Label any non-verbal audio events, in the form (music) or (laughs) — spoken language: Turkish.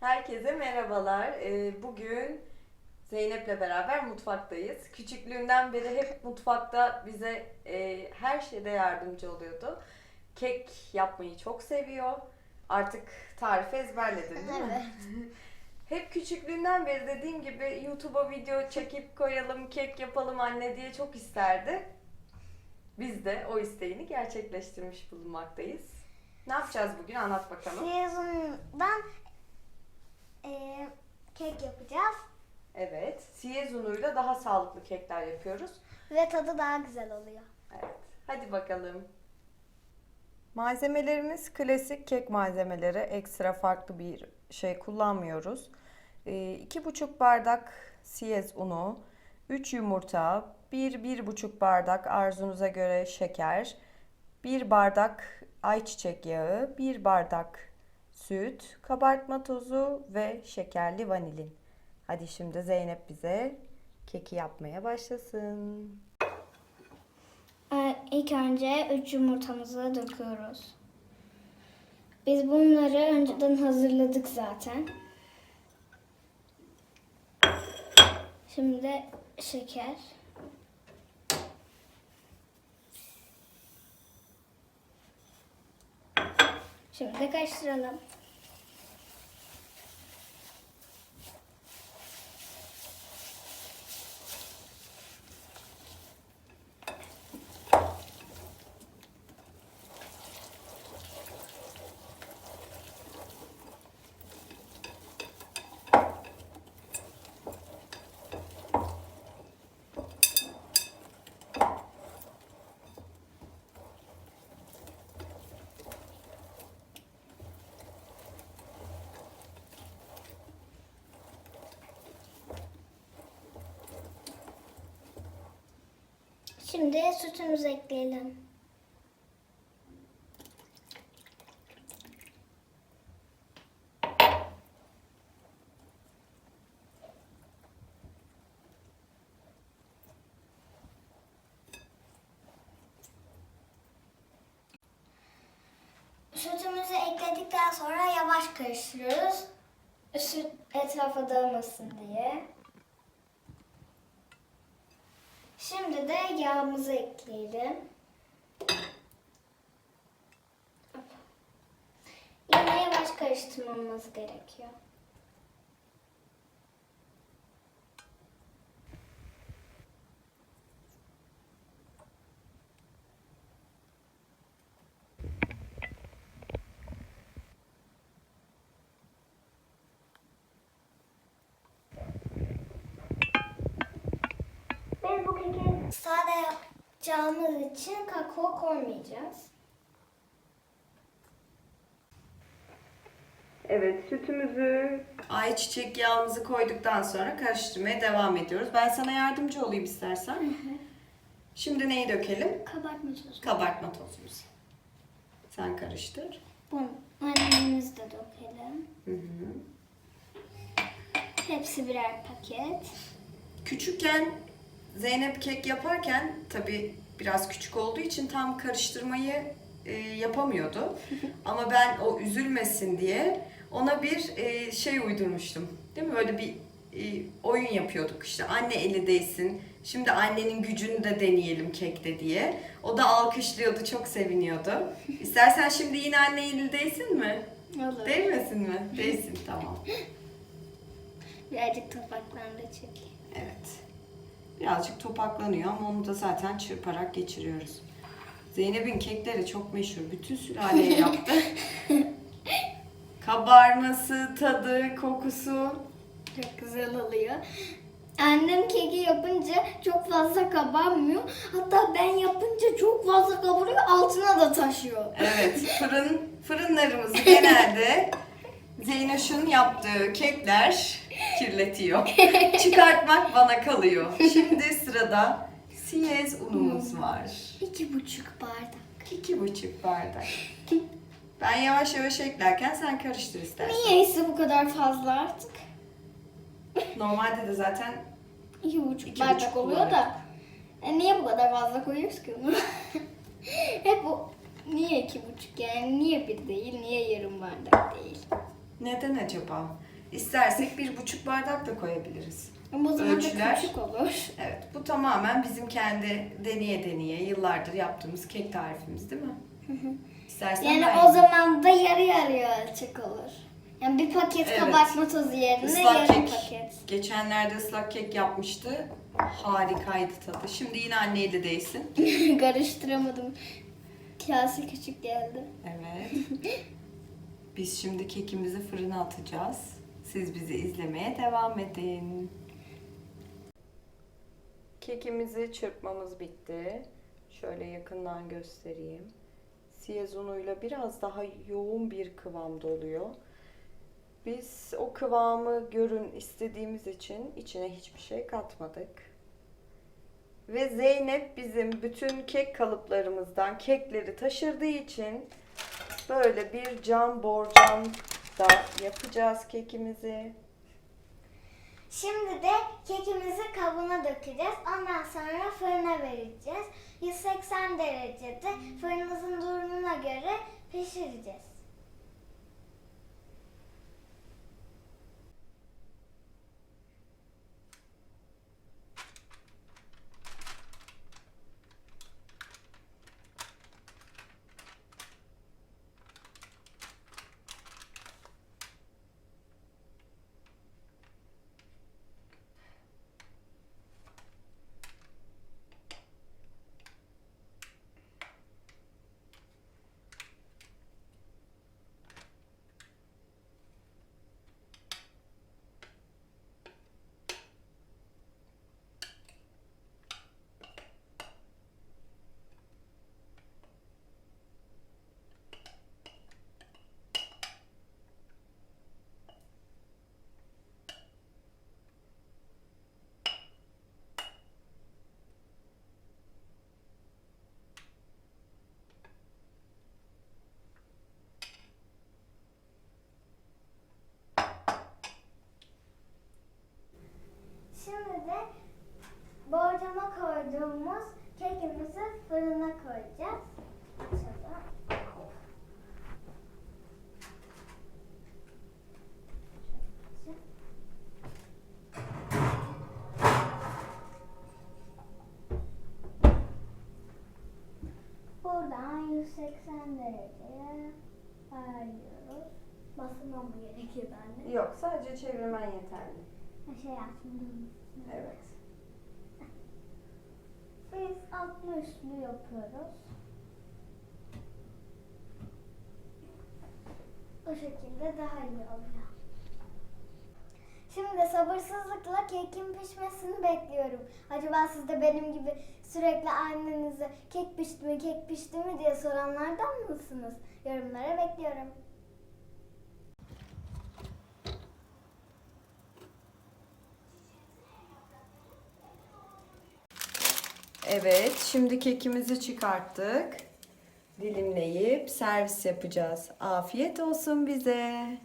Herkese merhabalar. Ee, Bugün Zeynep'le beraber mutfaktayız. Küçüklüğünden beri hep mutfakta bize e, her şeyde yardımcı oluyordu. Kek yapmayı çok seviyor. Artık tarifi ezberledin değil mi? (laughs) Hep küçüklüğünden beri dediğim gibi YouTube'a video çekip koyalım, kek yapalım anne diye çok isterdi. Biz de o isteğini gerçekleştirmiş bulunmaktayız. Ne yapacağız bugün anlat bakalım. Sezondan eee kek yapacağız Evet, siyez unuyla daha sağlıklı kekler yapıyoruz. ve tadı daha güzel oluyor. Evet, hadi bakalım. Malzemelerimiz klasik kek malzemeleri. Ekstra farklı bir şey kullanmıyoruz. 2,5 bardak siyez unu, 3 yumurta, 1-1,5 bardak arzunuza göre şeker, 1 bardak ayçiçek yağı, 1 bardak süt, kabartma tozu ve şekerli vanilin. Hadi şimdi Zeynep bize keki yapmaya başlasın. ilk önce 3 yumurtamızı döküyoruz. Biz bunları önceden hazırladık zaten. Şimdi şeker. Şimdi de karıştıralım. Şimdi sütümüzü ekleyelim. Sütümüzü ekledikten sonra yavaş karıştırıyoruz. Süt etrafa dağılmasın diye. Şimdi de yağımızı ekleyelim. Yine yavaş karıştırmamız gerekiyor. Biz bu keki sade yapacağımız için kakao koymayacağız. Evet, sütümüzü, ayçiçek yağımızı koyduktan sonra karıştırmaya devam ediyoruz. Ben sana yardımcı olayım istersen. Şimdi neyi dökelim? Kabartma tozu. Kabartma tozumuzu. Sen karıştır. Bunu vanilimizi de dökelim. Hı hı. Hepsi birer paket. Küçükken Zeynep kek yaparken tabii biraz küçük olduğu için tam karıştırmayı e, yapamıyordu. (laughs) Ama ben o üzülmesin diye ona bir e, şey uydurmuştum. Değil mi? Böyle bir e, oyun yapıyorduk işte. Anne eli değsin. Şimdi annenin gücünü de deneyelim kekte diye. O da alkışlıyordu, çok seviniyordu. (laughs) İstersen şimdi yine anne eli değsin mi? Olur. Değmesin mi? Değsin, tamam. (laughs) Birazcık topaklandı çünkü. Evet. Birazcık topaklanıyor ama onu da zaten çırparak geçiriyoruz. Zeynep'in kekleri çok meşhur. Bütün sülaleye (laughs) yaptı. Kabarması, tadı, kokusu. Çok güzel oluyor. Annem keki yapınca çok fazla kabarmıyor. Hatta ben yapınca çok fazla kabarıyor. Altına da taşıyor. Evet, (laughs) fırın fırınlarımızı genelde Zeynoş'un yaptığı kekler kirletiyor. (laughs) Çıkartmak bana kalıyor. Şimdi sırada siyez unumuz var. İki buçuk bardak. İki buçuk bardak. Ben yavaş yavaş eklerken sen karıştır istersen. Niyeyse bu kadar fazla artık. Normalde de zaten İki buçuk İki bardak buçuk oluyor da. E niye bu kadar fazla koyuyoruz ki onu? (laughs) Hep bu niye iki buçuk yani niye bir değil niye yarım bardak değil? Neden acaba? İstersek bir buçuk bardak da koyabiliriz. Ama o zaman Ölçüler. da küçük olur. Evet, bu tamamen bizim kendi deneye deneye yıllardır yaptığımız kek tarifimiz değil mi? İstersen Yani ben o zaman da yarı yarıya ölçek olur. Yani bir paket Evet. kabartma tozu yerine Islak yarım kek. paket. Geçenlerde ıslak kek yapmıştı. Harikaydı tadı. Şimdi yine anneyi de değsin. (laughs) Karıştıramadım. Kase küçük geldi. Evet. (laughs) Biz şimdi kekimizi fırına atacağız. Siz bizi izlemeye devam edin. Kekimizi çırpmamız bitti. Şöyle yakından göstereyim. Siyez unuyla biraz daha yoğun bir kıvamda oluyor. Biz o kıvamı görün istediğimiz için içine hiçbir şey katmadık. Ve Zeynep bizim bütün kek kalıplarımızdan kekleri taşırdığı için böyle bir cam borcam da yapacağız kekimizi. Şimdi de kekimizi kabına dökeceğiz. Ondan sonra fırına vereceğiz. 180 derecede fırınımızın durumuna göre pişireceğiz. Şimdi de borcama koyduğumuz kekimizi fırına koyacağız. Şurada. Buradan 180 dereceye ayarlıyoruz. Basmam mı gerekiyor anne? Yok sadece çevirmen yeterli. Şey açmadım. Evet. Biz altlı üstlü yapıyoruz. O şekilde daha iyi oluyor. Şimdi sabırsızlıkla kekin pişmesini bekliyorum. Acaba siz de benim gibi sürekli annenize kek pişti mi, kek pişti mi diye soranlardan mısınız? Yorumlara bekliyorum. Evet, şimdi kekimizi çıkarttık. Dilimleyip servis yapacağız. Afiyet olsun bize.